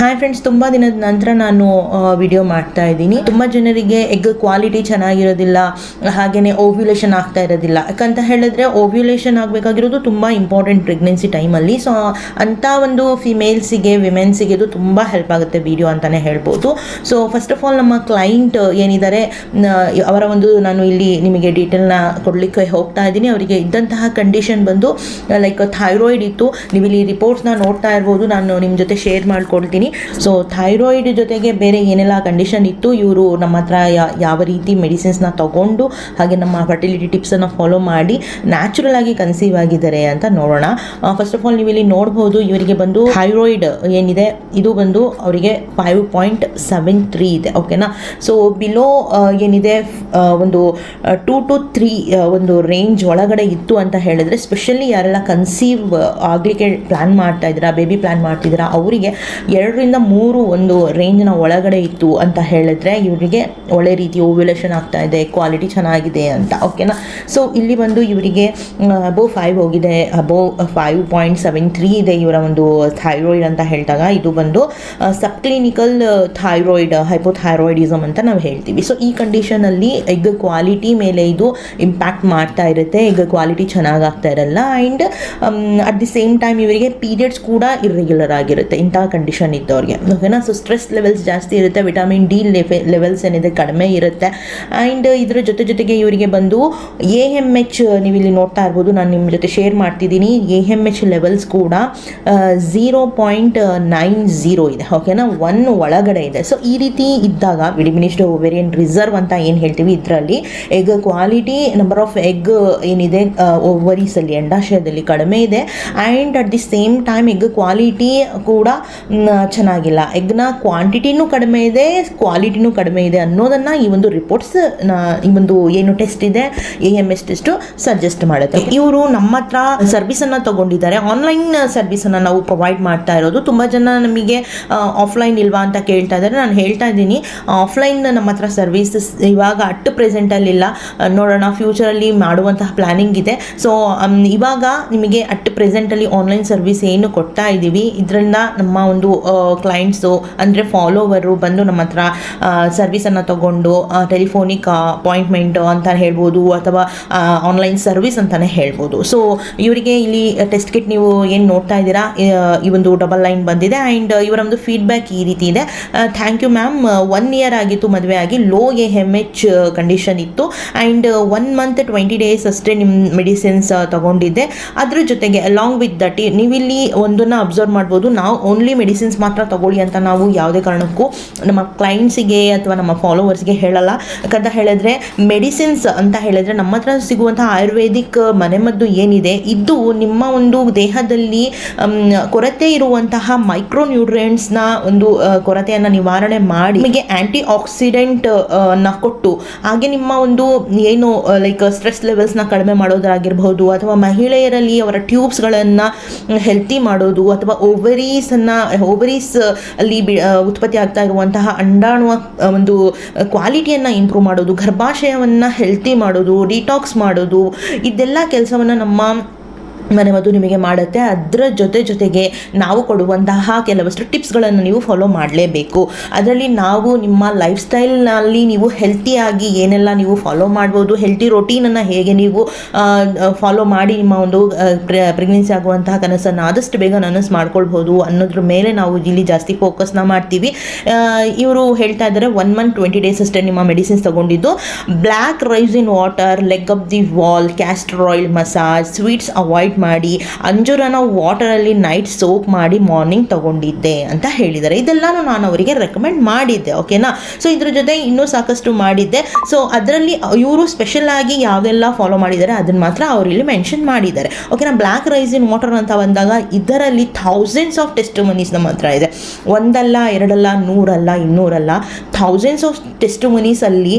Hi friends ತುಂಬ ದಿನದ ನಂತರ ನಾನು ವಿಡಿಯೋ ಮಾಡ್ತಾ ಇದ್ದೀನಿ. ತುಂಬ ಜನರಿಗೆ ಎಗ್ ಕ್ವಾಲಿಟಿ ಚೆನ್ನಾಗಿರೋದಿಲ್ಲ ಹಾಗೆಯೇ ಓವ್ಯುಲೇಷನ್ ಆಗ್ತಾ ಇರೋದಿಲ್ಲ. ಯಾಕಂತ ಹೇಳಿದ್ರೆ ಓವ್ಯುಲೇಷನ್ ಆಗಬೇಕಾಗಿರೋದು ತುಂಬ ಇಂಪಾರ್ಟೆಂಟ್ ಪ್ರೆಗ್ನೆನ್ಸಿ ಟೈಮಲ್ಲಿ ಸೊ ಅಂಥ ಒಂದು ಫಿಮೇಲ್ಸಿಗೆ ವಿಮೆನ್ಸಿಗೆ ಇದು ತುಂಬ ಹೆಲ್ಪ್ ಆಗುತ್ತೆ ವಿಡಿಯೋ ಅಂತಲೇ ಹೇಳ್ಬೋದು. ಸೊ ಫಸ್ಟ್ ಆಫ್ ಆಲ್ ನಮ್ಮ ಕ್ಲೈಂಟ್ ಏನಿದ್ದಾರೆ ಅವರ ಒಂದು ನಾನು ಇಲ್ಲಿ ನಿಮಗೆ ಡೀಟೇಲ್ನ ಕೊಡಲಿಕ್ಕೆ ಹೋಗ್ತಾ ಇದ್ದೀನಿ. ಅವರಿಗೆ ಇದ್ದಂತಹ ಕಂಡೀಷನ್ ಬಂದು ಲೈಕ್ ಥೈರಾಯ್ಡ್ ಇತ್ತು. ನೀವು ಇಲ್ಲಿ ರಿಪೋರ್ಟ್ಸ್ನ ನೋಡ್ತಾ ಇರ್ಬೋದು. ನಾನು ನಿಮ್ಮ ಜೊತೆ ಶೇರ್ ಮಾಡ್ಕೊಳ್ತೀನಿ. ಸೊ ಥೈರಾಯ್ಡ್ ಜೊತೆಗೆ ಬೇರೆ ಏನೆಲ್ಲ ಕಂಡೀಷನ್ ಇತ್ತು, ಇವರು ನಮ್ಮ ಹತ್ರ ಯಾವ ರೀತಿ ಮೆಡಿಸಿನ್ಸ್ನ ತಗೊಂಡು, ಹಾಗೆ ನಮ್ಮ ಫರ್ಟಿಲಿಟಿ ಟಿಪ್ಸನ್ನು ಫಾಲೋ ಮಾಡಿ ನ್ಯಾಚುರಲ್ ಆಗಿ ಕನ್ಸೀವ್ ಆಗಿದ್ದಾರೆ ಅಂತ ನೋಡೋಣ. ಫಸ್ಟ್ ಆಫ್ ಆಲ್ ನೀವು ಇಲ್ಲಿ ನೋಡ್ಬೋದು, ಇವರಿಗೆ ಬಂದು ಥೈರಾಯ್ಡ್ ಏನಿದೆ, ಇದು ಬಂದು ಅವರಿಗೆ ಫೈವ್ ಪಾಯಿಂಟ್ ಸೆವೆನ್ ತ್ರೀ ಇದೆ ಓಕೆನಾ ಸೊ ಬಿಲೋ ಏನಿದೆ ಒಂದು ಟೂ ಟು ತ್ರೀ ಒಂದು ರೇಂಜ್ ಒಳಗಡೆ ಇತ್ತು ಅಂತ ಹೇಳಿದ್ರೆ ಸ್ಪೆಷಲಿ ಯಾರೆಲ್ಲ ಕನ್ಸೀವ್ ಆಗಲಿಕ್ಕೆ ಪ್ಲ್ಯಾನ್ ಮಾಡ್ತಾ ಇದ್ದೀರಾ ಬೇಬಿ ಪ್ಲ್ಯಾನ್ ಮಾಡ್ತಿದ್ದೀರಾ, ಅವರಿಗೆ ಎರಡರಿಂದ ಮೂರು ಒಂದು ರೇಂಜ್ನ ಒಳಗಡೆ ಇತ್ತು ಅಂತ ಹೇಳಿದ್ರೆ ಇವರಿಗೆ ಒಳ್ಳೆ ರೀತಿ ಓವ್ಯುಲೇಷನ್ ಆಗ್ತಾ ಇದೆ ಕ್ವಾಲಿಟಿ ಚೆನ್ನಾಗಿದೆ ಅಂತ ಓಕೆನಾ ಸೊ ಇಲ್ಲಿ ಬಂದು ಇವರಿಗೆ ಅಬೋ ಫೈವ್ ಹೋಗಿದೆ above five point seven three ಇದೆ ಇವರ ಒಂದು ಥೈರಾಯ್ಡ್ ಅಂತ ಹೇಳಿದಾಗ ಇದು ಬಂದು ಸಬ್ ಕ್ಲಿನಿಕಲ್ ಥೈರಾಯ್ಡ್ ಹೈಪೋಥೈರಾಯ್ಡಿಸಮ್ ಅಂತ ನಾವು ಹೇಳ್ತೀವಿ. ಸೊ ಈ ಕಂಡೀಷನಲ್ಲಿ ಎಗ್ ಕ್ವಾಲಿಟಿ ಮೇಲೆ ಇದು ಇಂಪ್ಯಾಕ್ಟ್ ಮಾಡ್ತಾ ಇರುತ್ತೆ ಎಗ್ ಕ್ವಾಲಿಟಿ ಚೆನ್ನಾಗಾಗ್ತಾ ಇರಲ್ಲ and at the same time ಇವರಿಗೆ ಪೀರಿಯಡ್ಸ್ ಕೂಡ ಇರ್ರೆಗ್ಯುಲರ್ ಆಗಿರುತ್ತೆ. ಇಂಥ ಕಂಡೀಷನ್ ಇದ್ದವ್ರಿಗೆ ಓಕೆನಾ ಸೊ ಸ್ಟ್ರೆಸ್ ಲೆವೆಲ್ಸ್ ಜಾಸ್ತಿ ಇರುತ್ತೆ ವಿಟಮಿನ್ ಡಿ ಲೆವೆಲ್ಸ್ ಏನಿದೆ ಕಡಿಮೆ ಇರುತ್ತೆ. ಆ್ಯಂಡ್ ಇದ್ರ ಜೊತೆ ಜೊತೆಗೆ ಇವರಿಗೆ ಬಂದು ಎ ಎಂ ಎಚ್ ನೀವು ಇಲ್ಲಿ ನೋಡ್ತಾ ಇರ್ಬೋದು, ನಾನು ನಿಮ್ಮ ಜೊತೆ ಶೇರ್ ಮಾಡ್ತಿದ್ದೀನಿ. ಎ ಎಂ ಎಚ್ ಲೆವೆಲ್ಸ್ ಕೂಡ ಝೀರೋ ಪಾಯಿಂಟ್ ನೈನ್ ಝೀರೋ ಇದೆ. ಓಕೆನಾ ಒನ್ ಒಳಗಡೆ ಇದೆ. ಸೊ ಈ ರೀತಿ ಇದ್ದಾಗ ವಿಡಿಮಿನಿಸ್ಟ್ ಓವೇರಿಯನ್ ರಿಸರ್ವ್ ಅಂತ ಏನು ಹೇಳ್ತೀವಿ ಇದರಲ್ಲಿ egg quality number of egg ಏನಿದೆ ಓವರೀಸಲ್ಲಿ ಅಂಡಾಶಯದಲ್ಲಿ ಕಡಿಮೆ ಇದೆ. And at the same time egg quality ಕೂಡ ಚೆನ್ನಾಗಿಲ್ಲ. ಎಗ್ನ ಕ್ವಾಂಟಿಟಿನೂ ಕಡಿಮೆ ಇದೆ ಕ್ವಾಲಿಟಿನೂ ಕಡಿಮೆ ಇದೆ ಅನ್ನೋದನ್ನು ಈ ಒಂದು ರಿಪೋರ್ಟ್ಸ್ ಈ ಒಂದು ಏನು ಟೆಸ್ಟ್ ಇದೆ A M S test suggest ಮಾಡುತ್ತೆ. ಇವರು ನಮ್ಮ ಹತ್ರ ಸರ್ವಿಸನ್ನು ತಗೊಂಡಿದ್ದಾರೆ. ಆನ್ಲೈನ್ ಸರ್ವಿಸನ್ನು ನಾವು ಪ್ರೊವೈಡ್ ಮಾಡ್ತಾ ಇರೋದು. ತುಂಬ ಜನ ನಮಗೆ ಆಫ್ಲೈನ್ ಇಲ್ವಾ ಅಂತ ಕೇಳ್ತಾ ಇದ್ದಾರೆ. ನಾನು ಹೇಳ್ತಾ ಇದ್ದೀನಿ ಆಫ್ಲೈನ್ ನಮ್ಮ ಹತ್ರ ಸರ್ವಿಸಸ್ ಇವಾಗ ಅಟ್ ಪ್ರೆಸೆಂಟಲ್ಲಿಲ್ಲ ನೋಡೋಣ ಫ್ಯೂಚರಲ್ಲಿ ಮಾಡುವಂತಹ ಪ್ಲ್ಯಾನಿಂಗ್ ಇದೆ. ಸೊ ಇವಾಗ ನಿಮಗೆ ಅಟ್ ಪ್ರೆಸೆಂಟಲ್ಲಿ ಆನ್ಲೈನ್ ಸರ್ವಿಸ್ ಏನು ಕೊಡ್ತಾ ಇದ್ದೀವಿ ಇದರಿಂದ ನಮ್ಮ ಒಂದು ಕ್ಲೈಂಟ್ಸು ಅಂದರೆ ಫಾಲೋವರು ಬಂದು ನಮ್ಮ ಹತ್ರ ಸರ್ವಿಸನ್ನು ತಗೊಂಡು ಟೆಲಿಫೋನಿಕ್ ಅಪಾಯಿಂಟ್ಮೆಂಟು ಅಂತ ಹೇಳ್ಬೋದು, ಅಥವಾ ಆನ್ಲೈನ್ ಸರ್ವಿಸ್ ಅಂತಲೇ ಹೇಳ್ಬೋದು. ಸೊ ಇವರಿಗೆ ಇಲ್ಲಿ ಟೆಸ್ಟ್ ಕಿಟ್ ನೀವು ಏನು ನೋಡ್ತಾ ಇದ್ದೀರಾ? ಈ ಒಂದು ಡಬಲ್ ಲೈನ್ ಬಂದಿದೆ ಆ್ಯಂಡ್ ಇವರೊಂದು ಫೀಡ್ಬ್ಯಾಕ್ ಈ ರೀತಿ ಇದೆ. Thank you ma'am one year ಆಗಿತ್ತು, ಮದುವೆ ಆಗಿ low A M H condition ಇತ್ತು and one month twenty days ಅಷ್ಟೇ ನಿಮ್ಮ ಮೆಡಿಸಿನ್ಸ್ ತಗೊಂಡಿದ್ದೆ. ಅದ್ರ ಜೊತೆಗೆ ಅಲಾಂಗ್ ವಿತ್ ದಟ್ ನೀವಿಲ್ಲಿ ಒಂದನ್ನು ಅಬ್ಸರ್ವ್ ಮಾಡ್ಬೋದು. ನಾವು ಓನ್ಲಿ ಮೆಡಿಸಿನ್ಸ್ ಮಾತ್ರ ತಗೊಳ್ಳಿ ಅಂತ ನಾವು ಯಾವುದೇ ಕಾರಣಕ್ಕೂ ನಮ್ಮ ಕ್ಲೈಂಟ್ಸಿಗೆ ಅಥವಾ ನಮ್ಮ ಫಾಲೋವರ್ಸ್ಗೆ ಹೇಳಲ್ಲ. ಯಾಕಂತ ಹೇಳಿದ್ರೆ ಮೆಡಿಸಿನ್ಸ್ ಅಂತ ಹೇಳಿದ್ರೆ ನಮ್ಮ ಹತ್ರ ಸಿಗುವಂಥ ಆಯುರ್ವೇದಿಕ್ ಮನೆಮದ್ದು ಏನಿದೆ, ಇದು ನಿಮ್ಮ ಒಂದು ದೇಹದಲ್ಲಿ ಕೊರತೆ ಇರುವಂತಹ ಮೈಕ್ರೋ ನ್ಯೂಟ್ರಿಯೆಂಟ್ಸ್ನ ಒಂದು ಕೊರತೆಯನ್ನು ನಿವಾರಣೆ ಮಾಡಿ ನಿಮಗೆ ಆ್ಯಂಟಿ ಆಕ್ಸಿಡೆಂಟ್ನ ಕೊಟ್ಟು ಹಾಗೆ ನಿಮ್ಮ ಒಂದು ಏನು ಲೈಕ್ ಸ್ಟ್ರೆಸ್ ಲೆವೆಲ್ಸ್ನ ಕಡಿಮೆ ಮಾಡೋದಾಗಿರಬಹುದು ಅಥವಾ ಮಹಿಳೆಯರಲ್ಲಿ ಅವರ ಟ್ಯೂಬ್ಸ್ಗಳನ್ನು ಹೆಲ್ತಿ ಮಾಡೋದು ಅಥವಾ ಓವರೀಸನ್ನು ಓವರೀಸ್ ಅಲ್ಲಿ ಉತ್ಪತ್ತಿ ಆಗ್ತಾ ಇರುವಂತಹ ಅಂಡಾಣುವ ಒಂದು ಕ್ವಾಲಿಟಿಯನ್ನು ಇಂಪ್ರೂವ್ ಮಾಡೋದು, ಗರ್ಭಾಶಯವನ್ನು ಹೆಲ್ತಿ ಮಾಡೋದು ಡಿಟಾಕ್ಸ್ ಮಾಡೋದು, ಇದೆಲ್ಲ ಕೆಲಸವನ್ನು ನಮ್ಮ ಮನೆಮದ್ದು ನಿಮಗೆ ಮಾಡುತ್ತೆ. ಅದರ ಜೊತೆ ಜೊತೆಗೆ ನಾವು ಕೊಡುವಂತಹ ಕೆಲವಷ್ಟು ಟಿಪ್ಸ್ಗಳನ್ನು ನೀವು ಫಾಲೋ ಮಾಡಲೇಬೇಕು. ಅದರಲ್ಲಿ ನಾವು ನಿಮ್ಮ ಲೈಫ್ ಸ್ಟೈಲ್ನಲ್ಲಿ ನೀವು ಹೆಲ್ತಿಯಾಗಿ ಏನೆಲ್ಲ ನೀವು ಫಾಲೋ ಮಾಡ್ಬೋದು ಹೆಲ್ತಿ ರೊಟೀನನ್ನು ಹೇಗೆ ನೀವು ಫಾಲೋ ಮಾಡಿ ನಿಮ್ಮ ಒಂದು ಪ್ರೆಗ್ನೆನ್ಸಿ ಆಗುವಂತಹ ಕನಸನ್ನು ಆದಷ್ಟು ಬೇಗ ನನಸು ಮಾಡ್ಕೊಳ್ಬೋದು ಅನ್ನೋದ್ರ ಮೇಲೆ ನಾವು ಇಲ್ಲಿ ಜಾಸ್ತಿ ಫೋಕಸ್ನ ಮಾಡ್ತೀವಿ. ಇವರು ಹೇಳ್ತಾ ಇದ್ದಾರೆ ಒನ್ ಮಂತ್ ಟ್ವೆಂಟಿ ಡೇಸ್ ಅಷ್ಟೇ ನಿಮ್ಮ ಮೆಡಿಸಿನ್ಸ್ ತಗೊಂಡಿದ್ದು. Black rice in water leg up the wall castor oil massage sweets avoid ಮಾಡಿ, ಅಂಜೂರನ ವಾಟರಲ್ಲಿ ನೈಟ್ ಸೋಪ್ ಮಾಡಿ ಮಾರ್ನಿಂಗ್ ತಗೊಂಡಿದ್ದೆ ಅಂತ ಹೇಳಿದ್ದಾರೆ. ಇದೆಲ್ಲನೂ ನಾನು ಅವರಿಗೆ ರೆಕಮೆಂಡ್ ಮಾಡಿದ್ದೆ ಓಕೆನಾ ಸೊ ಇದ್ರ ಜೊತೆ ಇನ್ನೂ ಸಾಕಷ್ಟು ಮಾಡಿದ್ದೆ. ಸೊ ಅದರಲ್ಲಿ ಇವರು ಸ್ಪೆಷಲ್ ಆಗಿ ಯಾವೆಲ್ಲ ಫಾಲೋ ಮಾಡಿದ್ದಾರೆ ಅದನ್ನು ಮಾತ್ರ ಅವರು ಇಲ್ಲಿ ಮೆನ್ಷನ್ ಮಾಡಿದ್ದಾರೆ. ಓಕೆನಾ ಬ್ಲ್ಯಾಕ್ ರೈಸ್ ಇನ್ ವಾಟರ್ ಅಂತ ಬಂದಾಗ ಇದರಲ್ಲಿ ಥೌಸಂಡ್ಸ್ ಆಫ್ ಟೆಸ್ಟ್ ಮನೀಸ್ ನಮ್ಮ ಹತ್ರ ಇದೆ. ಒಂದಲ್ಲ, ಎರಡಲ್ಲ, ನೂರಲ್ಲ, ಇನ್ನೂರಲ್ಲ ಥೌಸಂಡ್ಸ್ ಆಫ್ ಟೆಸ್ಟ್ ಮನೀಸಲ್ಲಿ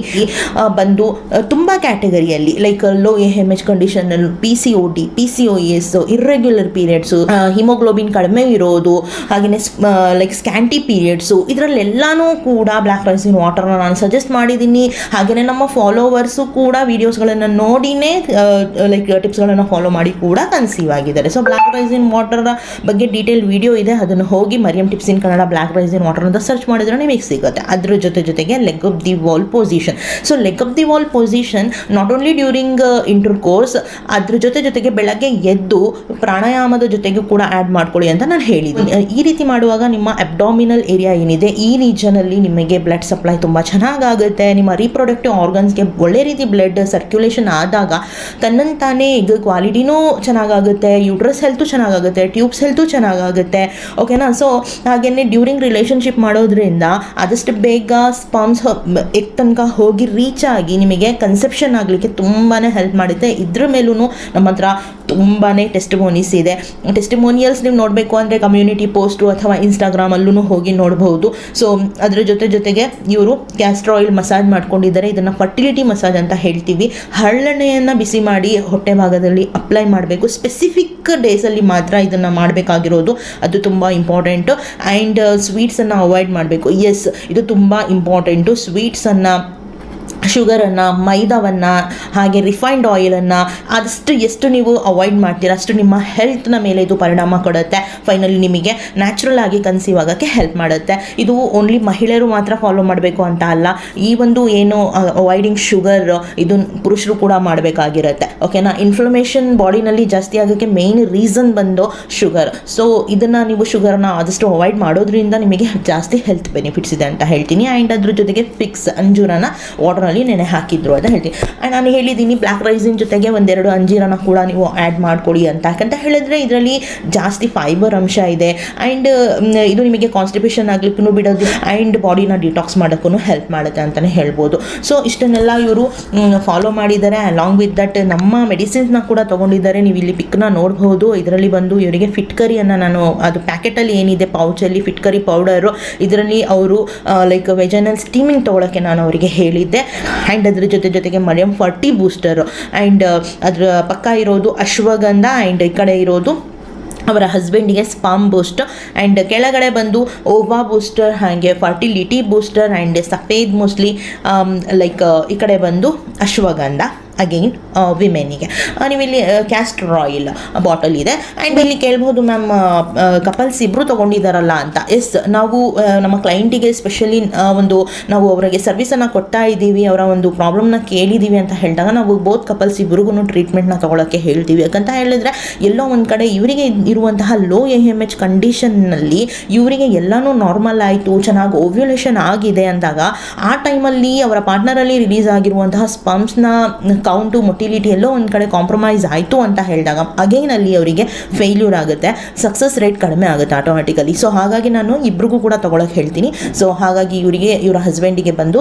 ಬಂದು ತುಂಬ ಕ್ಯಾಟಗರಿಯಲ್ಲಿ like low A M H ಕಂಡೀಷನಲ್ಲಿ P C O D P C O E S irregular periods haemoglobin ಕಡಿಮೆ ಇರೋದು ಹಾಗೆಯೇ ಲೈಕ್ ಸ್ಕ್ಯಾಂಟಿ ಪೀರಿಯಡ್ಸು ಇದರಲ್ಲೆಲ್ಲನೂ ಕೂಡ ಬ್ಲ್ಯಾಕ್ ಇನ್ ವಾಟರ್ನ ನಾನು ಸಜೆಸ್ಟ್ ಮಾಡಿದ್ದೀನಿ. ಹಾಗೆಯೇ ನಮ್ಮ ಫಾಲೋವರ್ಸು ಕೂಡ ವೀಡಿಯೋಸ್ಗಳನ್ನು ನೋಡಿನೇ ಲೈಕ್ ಟಿಪ್ಸ್ಗಳನ್ನು ಫಾಲೋ ಮಾಡಿ ಕೂಡ ಕನ್ಸೀವ್ ಆಗಿದ್ದಾರೆ. So black rice in water ಬಗ್ಗೆ ಡೀಟೇಲ್ ವಿಡಿಯೋ ಇದೆ, ಅದನ್ನು ಹೋಗಿ Mariyam tips in Kannada black rice in water ಅಂತ ಸರ್ಚ್ ಮಾಡಿದ್ರೆ ನಿಮಗೆ ಸಿಗುತ್ತೆ. ಅದ್ರ ಜೊತೆ ಜೊತೆಗೆ leg of the wall position so leg of the wall position not only during intercourse ಅದ್ರ ಜೊತೆ ಜೊತೆಗೆ ಬೆಳಗ್ಗೆ ಪ್ರಾಣಾಯಾಮದ ಜೊತೆಗೂ ಕೂಡ ಆ್ಯಡ್ ಮಾಡ್ಕೊಳ್ಳಿ ಅಂತ ನಾನು ಹೇಳಿದ್ದೀನಿ. ಈ ರೀತಿ ಮಾಡುವಾಗ ನಿಮ್ಮ ಅಬ್ಡಾಮಿನಲ್ ಏರಿಯಾ ಏನಿದೆ, ಈ ರೀಜನಲ್ಲಿ ನಿಮಗೆ ಬ್ಲಡ್ ಸಪ್ಲೈ ತುಂಬ ಚೆನ್ನಾಗಾಗುತ್ತೆ. ನಿಮ್ಮ ರೀಪ್ರೊಡಕ್ಟಿವ್ ಆರ್ಗನ್ಸ್ಗೆ ಒಳ್ಳೆ ರೀತಿ ಬ್ಲಡ್ ಸರ್ಕ್ಯುಲೇಷನ್ ಆದಾಗ ತನ್ನಂತಾನೇ ಈಗ ಕ್ವಾಲಿಟಿನೂ ಚೆನ್ನಾಗಾಗುತ್ತೆ ಯೂಟ್ರಸ್ ಹೆಲ್ತು ಚೆನ್ನಾಗಾಗುತ್ತೆ ಟ್ಯೂಬ್ಸ್ ಹೆಲ್ತು ಚೆನ್ನಾಗಾಗುತ್ತೆ. ಓಕೆನಾ ಸೊ ಹಾಗೆಯೇ ಡ್ಯೂರಿಂಗ್ ರಿಲೇಷನ್ಶಿಪ್ ಮಾಡೋದ್ರಿಂದ ಆದಷ್ಟು ಬೇಗ ಸ್ಪಾಮ್ಸ್ ಎಕ್ ತನಕ ಹೋಗಿ ರೀಚ್ ಆಗಿ ನಿಮಗೆ ಕನ್ಸೆಪ್ಷನ್ ಆಗಲಿಕ್ಕೆ ತುಂಬಾ ಹೆಲ್ಪ್ ಮಾಡುತ್ತೆ. ಇದ್ರ ಮೇಲೂ ನಮ್ಮ ಹತ್ರ ತುಂಬಾ ಟೆಸ್ಟಿಮೋನೀಸ್ ಇದೆ. ಟೆಸ್ಟಿಮೋನಿಯಲ್ಸ್ ನೀವು ನೋಡಬೇಕು ಅಂದರೆ ಕಮ್ಯುನಿಟಿ ಪೋಸ್ಟು ಅಥವಾ ಇನ್ಸ್ಟಾಗ್ರಾಮಲ್ಲೂ ಹೋಗಿ ನೋಡಬಹುದು. ಸೊ ಅದರ ಜೊತೆ ಜೊತೆಗೆ ಇವರು ಕ್ಯಾಸ್ಟ್ರ್ ಆಯಿಲ್ ಮಸಾಜ್ ಮಾಡ್ಕೊಂಡಿದ್ದಾರೆ. ಇದನ್ನು ಫರ್ಟಿಲಿಟಿ ಮಸಾಜ್ ಅಂತ ಹೇಳ್ತೀವಿ. ಹರಳೆಣ್ಣೆಯನ್ನು ಬಿಸಿ ಮಾಡಿ ಹೊಟ್ಟೆ ಭಾಗದಲ್ಲಿ ಅಪ್ಲೈ ಮಾಡಬೇಕು. ಸ್ಪೆಸಿಫಿಕ್ ಡೇಸಲ್ಲಿ ಮಾತ್ರ ಇದನ್ನು ಮಾಡಬೇಕಾಗಿರೋದು. ಅದು ತುಂಬ ಇಂಪಾರ್ಟೆಂಟು ಆ್ಯಂಡ್ ಸ್ವೀಟ್ಸನ್ನು ಅವಾಯ್ಡ್ ಮಾಡಬೇಕು. ಎಸ್ ಇದು ತುಂಬ ಇಂಪಾರ್ಟೆಂಟು ಸ್ವೀಟ್ಸನ್ನು ಶುಗರನ್ನು, ಮೈದಾವನ್ನು, ಹಾಗೆ ರಿಫೈನ್ಡ್ ಆಯಿಲನ್ನು ಅದಷ್ಟು ಎಷ್ಟು ನೀವು ಅವಾಯ್ಡ್ ಮಾಡ್ತೀರ, ಅಷ್ಟು ನಿಮ್ಮ ಹೆಲ್ತ್ನ ಮೇಲೆ ಇದು ಪರಿಣಾಮ ಕೊಡುತ್ತೆ. ಫೈನಲಿ ನಿಮಗೆ ನ್ಯಾಚುರಲ್ ಆಗಿ ಕನ್ಸೀವ್ ಆಗೋಕ್ಕೆ ಹೆಲ್ಪ್ ಮಾಡುತ್ತೆ. ಇದು ಓನ್ಲಿ ಮಹಿಳೆಯರು ಮಾತ್ರ ಫಾಲೋ ಮಾಡಬೇಕು ಅಂತ ಅಲ್ಲ, ಈ ಒಂದು ಏನು ಅವಾಯ್ಡಿಂಗ್ ಶುಗರ್ ಇದು ಪುರುಷರು ಕೂಡ ಮಾಡಬೇಕಾಗಿರುತ್ತೆ. ಓಕೆನಾ ಇನ್ಫ್ಲಮೇಷನ್ ಬಾಡಿನಲ್ಲಿ ಜಾಸ್ತಿ ಆಗೋಕ್ಕೆ ಮೇಯ್ನ್ ರೀಸನ್ ಬಂದು ಶುಗರ್ ಸೊ ಇದನ್ನು ನೀವು ಶುಗರನ್ನ ಆದಷ್ಟು ಅವಾಯ್ಡ್ ಮಾಡೋದ್ರಿಂದ ನಿಮಗೆ ಜಾಸ್ತಿ ಹೆಲ್ತ್ ಬೆನಿಫಿಟ್ಸ್ ಇದೆ ಅಂತ ಹೇಳ್ತೀನಿ. ಆ್ಯಂಡ್ ಅದ್ರ ಜೊತೆಗೆ ಫಿಕ್ಸ್ ಅಂಜೂರನ ವಾಟರ್ನಲ್ಲಿ ನೆನೆ ಹಾಕಿದ್ರು ಅಂತ ಹೇಳ್ತೀನಿ. ಆ್ಯಂಡ್ ನಾನು ಹೇಳಿದ್ದೀನಿ ಬ್ಲ್ಯಾಕ್ ರೈಸಿನ ಜೊತೆಗೆ ಒಂದೆರಡು ಅಂಜೀರನ ಕೂಡ ನೀವು ಆ್ಯಡ್ ಮಾಡ್ಕೊಳ್ಳಿ ಅಂತ. ಯಾಕಂತ ಹೇಳಿದ್ರೆ ಇದರಲ್ಲಿ ಜಾಸ್ತಿ ಫೈಬರ್ ಅಂಶ ಇದೆ. ಆ್ಯಂಡ್ ಇದು ನಿಮಗೆ ಕಾನ್ಸ್ಟಿಪೇಷನ್ ಆಗಲಿಕ್ಕೂ ಬಿಡೋದು ಆ್ಯಂಡ್ ಬಾಡಿನ ಡಿಟಾಕ್ಸ್ ಮಾಡೋಕ್ಕೂ ಹೆಲ್ಪ್ ಮಾಡುತ್ತೆ ಅಂತಲೇ ಹೇಳ್ಬೋದು. ಸೊ ಇಷ್ಟನ್ನೆಲ್ಲ ಇವರು ಫಾಲೋ ಮಾಡಿದ್ದಾರೆ. ಅಲಾಂಗ್ ವಿತ್ ದಟ್ ನಮ್ಮ ಮೆಡಿಸಿನ್ಸ್ನ ಕೂಡ ತೊಗೊಂಡಿದ್ದಾರೆ. ನೀವು ಇಲ್ಲಿ ಪಿಕ್ನ ನೋಡ್ಬೋದು. ಇದರಲ್ಲಿ ಬಂದು ಇವರಿಗೆ ಫಿಟ್ಕರಿಯನ್ನು ನಾನು, ಅದು ಪ್ಯಾಕೆಟಲ್ಲಿ ಏನಿದೆ ಪೌಚಲ್ಲಿ ಫಿಟ್ಕರಿ ಪೌಡರು ಇದರಲ್ಲಿ ಅವರು ಲೈಕ್ ವೆಜನಲ್ ಸ್ಟೀಮಿಂಗ್ ತೊಗೊಳಕ್ಕೆ ನಾನು ಅವರಿಗೆ ಹೇಳಿದ್ದೆ. ಆ್ಯಂಡ್ ಅದ್ರ ಜೊತೆ ಜೊತೆಗೆ ಮರಿಯಂ ಫಾರ್ಟಿ ಬೂಸ್ಟರು. ಆ್ಯಂಡ್ ಅದರ ಪಕ್ಕ ಇರೋದು ಅಶ್ವಗಂಧ ಆ್ಯಂಡ್ ಈ ಕಡೆ ಇರೋದು ಅವರ ಹಸ್ಬೆಂಡಿಗೆ ಸ್ಪಾಮ್ ಬೂಸ್ಟ್ ಆ್ಯಂಡ್ ಕೆಳಗಡೆ ಬಂದು ಓವಾ ಬೂಸ್ಟರ್ ಹಾಗೆ fertility booster and safed musli like ಈ ಕಡೆ ಬಂದು ಅಶ್ವಗಂಧ. ಅಗೈನ್ ವಿಮೆನಿಗೆ ನೀವಿಲ್ಲಿ ಕ್ಯಾಸ್ಟ್ರ್ ಆಯಿಲ್ ಬಾಟಲ್ ಇದೆ. ಆ್ಯಂಡ್ ಇಲ್ಲಿ ಕೇಳ್ಬೋದು ಮ್ಯಾಮ್ ಕಪಲ್ಸ್ ಇಬ್ಬರು ತೊಗೊಂಡಿದ್ದಾರಲ್ಲ ಅಂತ. ಎಸ್ ನಾವು ಆ, ನಮ್ಮ ಕ್ಲೈಂಟಿಗೆ ಸ್ಪೆಷಲಿ ಒಂದು ನಾವು ಅವರಿಗೆ ಸರ್ವಿಸನ್ನು ಕೊಡ್ತಾ ಇದ್ದೀವಿ ಅವರ ಒಂದು ಪ್ರಾಬ್ಲಮ್ನ ಕೇಳಿದ್ದೀವಿ ಅಂತ ಹೇಳಿದಾಗ ನಾವು ಬೋತ್ ಕಪಲ್ಸ್ ಇಬ್ಬರಿಗೂ ಟ್ರೀಟ್ಮೆಂಟ್ನ ತೊಗೊಳಕ್ಕೆ ಹೇಳ್ತೀವಿ. ಯಾಕಂತ ಹೇಳಿದ್ರೆ ಎಲ್ಲೋ ಒಂದು ಕಡೆ ಇವರಿಗೆ ಇರುವಂತಹ ಲೋ ಎ ಎಂ ಎಚ್ ಕಂಡೀಷನ್ನಲ್ಲಿ ಇವರಿಗೆ ಎಲ್ಲನೂ ನಾರ್ಮಲ್ ಆಯಿತು ಚೆನ್ನಾಗಿ ಓವ್ಯುಲೇಷನ್ ಆಗಿದೆ ಅಂದಾಗ ಆ ಟೈಮಲ್ಲಿ ಅವರ ಪಾರ್ಟ್ನರಲ್ಲಿ ರಿಲೀಸ್ ಆಗಿರುವಂತಹ ಸ್ಪಂಪ್ಸ್ನ ಕೌಂಟು ಮೊಟಿಲಿಟಿ ಎಲ್ಲೋ ಒಂದು ಕಡೆ ಕಾಂಪ್ರಮೈಸ್ ಆಯಿತು ಅಂತ ಹೇಳಿದಾಗ ಅಗೈನ್ ಅಲ್ಲಿ ಅವರಿಗೆ ಫೇಲ್ಯೂರ್ ಆಗುತ್ತೆ ಸಕ್ಸಸ್ ರೇಟ್ ಕಡಿಮೆ ಆಗುತ್ತೆ ಆಟೋಮೆಟಿಕಲಿ ಸೊ ಹಾಗಾಗಿ ನಾನು ಇಬ್ರಿಗೂ ಕೂಡ ತೊಗೊಳಕ್ಕೆ ಹೇಳ್ತೀನಿ. ಸೊ ಹಾಗಾಗಿ ಇವರಿಗೆ, ಇವರ ಹಸ್ಬೆಂಡಿಗೆ ಬಂದು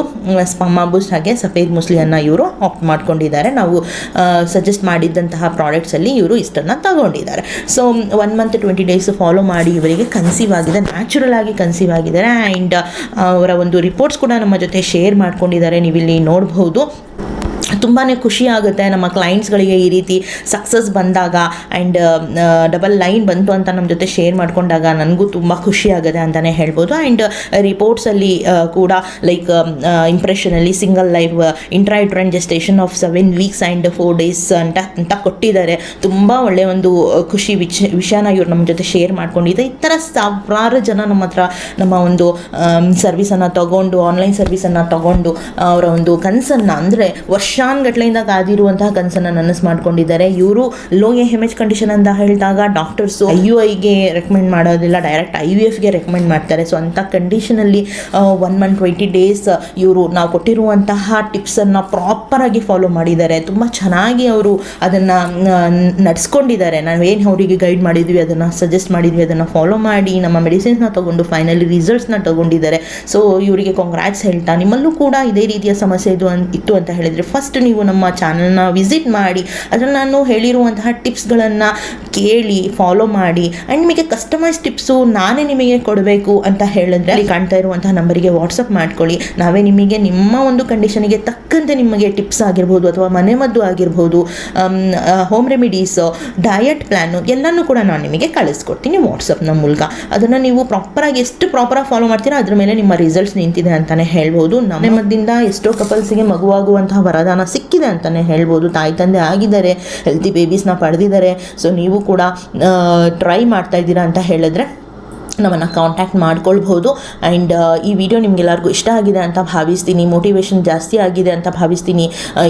ಸ್ಪಮ್ಮ ಹಾಗೆ ಸಫೇದ್ ಮುಸ್ಲಿಯನ್ನು ಇವರು ಆಪ್ಟ್ ಮಾಡ್ಕೊಂಡಿದ್ದಾರೆ. ನಾವು ಸಜೆಸ್ಟ್ ಮಾಡಿದ್ದಂತಹ ಪ್ರಾಡಕ್ಟ್ಸಲ್ಲಿ ಇವರು ಇಷ್ಟನ್ನು ತಗೊಂಡಿದ್ದಾರೆ. So one month twenty days follow ಮಾಡಿ ಇವರಿಗೆ ಕನ್ಸೀವ್ ಆಗಿದೆ ನ್ಯಾಚುರಲ್ ಆಗಿ ಕನ್ಸೀವ್ ಆಗಿದ್ದಾರೆ ಆ್ಯಂಡ್ ಅವರ ಒಂದು ರಿಪೋರ್ಟ್ಸ್ ಕೂಡ ನಮ್ಮ ಜೊತೆ ಶೇರ್ ಮಾಡ್ಕೊಂಡಿದ್ದಾರೆ. ನೀವಿಲ್ಲಿ ನೋಡ್ಬೋದು. ತುಂಬಾ ಖುಷಿ ಆಗುತ್ತೆ ನಮ್ಮ ಕ್ಲೈಂಟ್ಸ್ಗಳಿಗೆ ಈ ರೀತಿ ಸಕ್ಸಸ್ ಬಂದಾಗ ಆ್ಯಂಡ್ ಡಬಲ್ ಲೈನ್ ಬಂತು ಅಂತ ನಮ್ಮ ಜೊತೆ ಶೇರ್ ಮಾಡಿಕೊಂಡಾಗ ನನಗೂ ತುಂಬ ಖುಷಿ ಆಗುತ್ತೆ ಅಂತಲೇ ಹೇಳ್ಬೋದು. ಆ್ಯಂಡ್ ರಿಪೋರ್ಟ್ಸಲ್ಲಿ ಕೂಡ like ಇಂಪ್ರೆಷನಲ್ಲಿ single live intrauterine gestation of seven weeks and four days ಅಂತ ಅಂತ ಕೊಟ್ಟಿದ್ದಾರೆ. ತುಂಬ ಒಳ್ಳೆಯ ಒಂದು ಖುಷಿ ವಿಚ, ವಿಷಯನ ಇವ್ರು ನಮ್ಮ ಜೊತೆ ಶೇರ್ ಮಾಡ್ಕೊಂಡಿದ್ದೆ ಈ ಥರ ಸಾವಿರಾರು ಜನ ನಮ್ಮ ಹತ್ರ ನಮ್ಮ ಒಂದು ಸರ್ವಿಸನ್ನು ತಗೊಂಡು ಆನ್ಲೈನ್ ಸರ್ವಿಸನ್ನು ತಗೊಂಡು ಅವರ ಒಂದು ಕನಸನ್ನು ಅಂದರೆ ವರ್ಷಾನ್ಗಟ್ಲೆಯಿಂದ ಕಾದಿರುವಂತಹ ಕನಸನ್ನು ನನಸು ಮಾಡ್ಕೊಂಡಿದ್ದಾರೆ. ಇವರು ಲೋ ಎ ಕಂಡೀಷನ್ ಅಂತ ಹೇಳಿದಾಗ ಡಾಕ್ಟರ್ಸ್ ಐ ಯು ಐಗೆ ರೆಕಮೆಂಡ್ ಮಾಡೋದಿಲ್ಲ ಡೈರೆಕ್ಟ್ ಐ ಯು ಎಫ್ಗೆ ರೆಕಮೆಂಡ್ ಮಾಡ್ತಾರೆ. ಸೊ ಅಂಥ ಕಂಡೀಷನಲ್ಲಿ ಒನ್ ಮಂತ್ ಟ್ವೆಂಟಿ ಡೇಸ್ ಇವರು ನಾವು ಕೊಟ್ಟಿರುವಂತಹ ಟಿಪ್ಸನ್ನು ಪ್ರಾಪರಾಗಿ ಫಾಲೋ ಮಾಡಿದ್ದಾರೆ. ತುಂಬ ಚೆನ್ನಾಗಿ ಅವರು ಅದನ್ನು ನಡೆಸ್ಕೊಂಡಿದ್ದಾರೆ. ಏನು ಅವರಿಗೆ ಗೈಡ್ ಮಾಡಿದ್ವಿ, ಅದನ್ನು ಸಜೆಸ್ಟ್ ಮಾಡಿದ್ವಿ, ಅದನ್ನು ಫಾಲೋ ಮಾಡಿ, ನಮ್ಮ ಮೆಡಿಸಿನ್ಸ್ನ ತೊಗೊಂಡು ಫೈನಲಿ ರಿಸಲ್ಟ್ಸ್ನ ತೊಗೊಂಡಿದ್ದಾರೆ. ಸೊ ಇವರಿಗೆ ಕಾಂಗ್ರಾಟ್ಸ್ ಹೇಳ್ತಾ, ನಿಮ್ಮಲ್ಲೂ ಕೂಡ ಇದೇ ರೀತಿಯ ಸಮಸ್ಯೆ ಇದು ಇತ್ತು ಅಂತ ಹೇಳಿದರೆ ಫಸ್ಟ್ ನೀವು ನಮ್ಮ ಚಾನಲ್ನ ವಿಸಿಟ್ ಮಾಡಿ, ಅದರಲ್ಲಿ ನಾನು ಹೇಳಿರುವಂತಹ ಟಿಪ್ಸ್ಗಳನ್ನು ಕೇಳಿ, ಫಾಲೋ ಮಾಡಿ, ಆ್ಯಂಡ್ ನಿಮಗೆ ಕಸ್ಟಮೈಸ್ ಟಿಪ್ಸು ನಾನೇ ನಿಮಗೆ ಕೊಡಬೇಕು ಅಂತ ಹೇಳಿದ್ರೆ ಅಲ್ಲಿ ಕಾಣ್ತಾ ಇರುವಂತಹ ನಂಬರಿಗೆ ವಾಟ್ಸಪ್ ಮಾಡ್ಕೊಳ್ಳಿ. ನಾವೇ ನಿಮಗೆ ನಿಮ್ಮ ಒಂದು ಕಂಡೀಷನಿಗೆ ತಕ್ಕಂತೆ ನಿಮಗೆ ಟಿಪ್ಸ್ ಆಗಿರ್ಬೋದು ಅಥವಾ ಮನೆಮದ್ದು ಆಗಿರ್ಬೋದು ಹೋಮ್ ರೆಮಿಡೀಸ್, ಡಯಟ್ ಪ್ಲ್ಯಾನು ಎಲ್ಲನೂ ಕೂಡ ನಾನು ನಿಮಗೆ ಕಳಿಸ್ಕೊಡ್ತೀನಿ ವಾಟ್ಸಪ್ನ ಮೂಲಕ. ಅದನ್ನು ನೀವು ಪ್ರಾಪರಾಗಿ ಎಷ್ಟು ಪ್ರಾಪರಾಗಿ ಫಾಲೋ ಮಾಡ್ತೀರಾ ಅದ್ರ ಮೇಲೆ ನಿಮ್ಮ ರಿಸಲ್ಟ್ಸ್ ನಿಂತಿದೆ ಅಂತಲೇ ಹೇಳ್ಬೋದು. ನಮ್ಮ ಮದ್ದಿಂದ ಎಷ್ಟೋ ಕಪಲ್ಸಿಗೆ ಮಗುವಾಗುವಂತಹ ವರದಾನ ಸಿಕ್ಕಿದೆ ಅಂತಲೇ ಹೇಳ್ಬೋದು. ತಾಯಿ, ತಂದೆ ಆಗಿದ್ದಾರೆ ಹೆಲ್ತಿ ಬೇಬೀಸ್ನ ಪಡೆದಿದ್ದಾರೆ. ಸೊ ನೀವು ಕೂಡ ಟ್ರೈ ಮಾಡ್ತಾ ಇದ್ದೀರಾ ಅಂತ ಹೇಳಿದ್ರೆ ನಮ್ಮನ್ನು ಕಾಂಟ್ಯಾಕ್ಟ್ ಮಾಡ್ಕೊಳ್ಬೋದು ಆ್ಯಂಡ್ ಈ ವಿಡಿಯೋ ನಿಮಗೆಲ್ಲರಿಗೂ ಇಷ್ಟ ಆಗಿದೆ ಅಂತ ಭಾವಿಸ್ತೀನಿ. ಮೋಟಿವೇಶನ್ ಜಾಸ್ತಿ ಆಗಿದೆ ಅಂತ ಭಾವಿಸ್ತೀನಿ.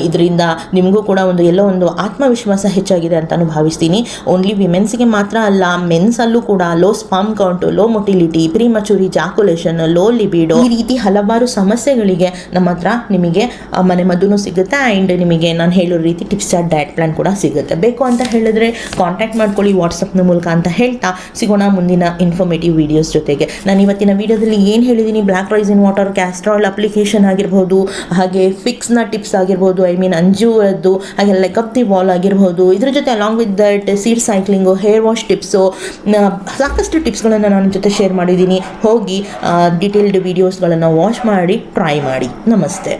ಇದರಿಂದ ನಿಮಗೂ ಕೂಡ ಒಂದು, ಎಲ್ಲೋ ಒಂದು ಆತ್ಮವಿಶ್ವಾಸ ಹೆಚ್ಚಾಗಿದೆ ಅಂತಲೂ ಭಾವಿಸ್ತೀನಿ. ಓನ್ಲಿ ವಿಮೆನ್ಸ್ಗೆ ಮಾತ್ರ ಅಲ್ಲ ಮೆನ್ಸಲ್ಲೂ ಕೂಡ low sperm count low motility premature ejaculation low libido ಈ ರೀತಿ ಹಲವಾರು ಸಮಸ್ಯೆಗಳಿಗೆ ನಮ್ಮ ಹತ್ರ ನಿಮಗೆ ಮನೆ ಮದ್ದು ಸಿಗುತ್ತೆ. ಆ್ಯಂಡ್ ನಿಮಗೆ ನಾನು ಹೇಳೋ ರೀತಿ ಟಿಪ್ಸ್ ಆ್ಯಂಡ್ ಡಯಟ್ ಪ್ಲಾನ್ ಕೂಡ ಸಿಗುತ್ತೆ. ಬೇಕು ಅಂತ ಹೇಳಿದ್ರೆ ಕಾಂಟ್ಯಾಕ್ಟ್ ಮಾಡ್ಕೊಳ್ಳಿ ವಾಟ್ಸಪ್ನ ಮೂಲಕ ಅಂತ ಹೇಳ್ತಾ ಸಿಗೋಣ ಮುಂದಿನ ಇನ್ಫಾರ್ಮೇಟಿವ್ ವೀಡಿಯೋಸ್ ಜೊತೆಗೆ. ನಾನು ಇವತ್ತಿನ ವೀಡಿಯೋದಲ್ಲಿ ಏನು ಹೇಳಿದ್ದೀನಿ black rice in water castor oil application ಆಗಿರ್ಬೋದು, ಹಾಗೆ ಫಿಕ್ಸ್ನ ಟಿಪ್ಸ್ ಆಗಿರ್ಬೋದು ಐ ಮೀನ್ ಅಂಜುವದ್ದು ಹಾಗೆ ಲೈಕ್ ಅಪ್ ದಿ ವಾಲ್ ಆಗಿರ್ಬೋದು. ಇದ್ರ ಜೊತೆ along with that seed cycling hair wash tips ಸಾಕಷ್ಟು ಟಿಪ್ಸ್ಗಳನ್ನು ನನ್ನ ಜೊತೆ ಶೇರ್ ಮಾಡಿದ್ದೀನಿ ಹೋಗಿ ಡೀಟೇಲ್ಡ್ ವೀಡಿಯೋಸ್ಗಳನ್ನು ವಾಚ್ ಮಾಡಿ ಟ್ರೈ ಮಾಡಿ. ನಮಸ್ತೆ.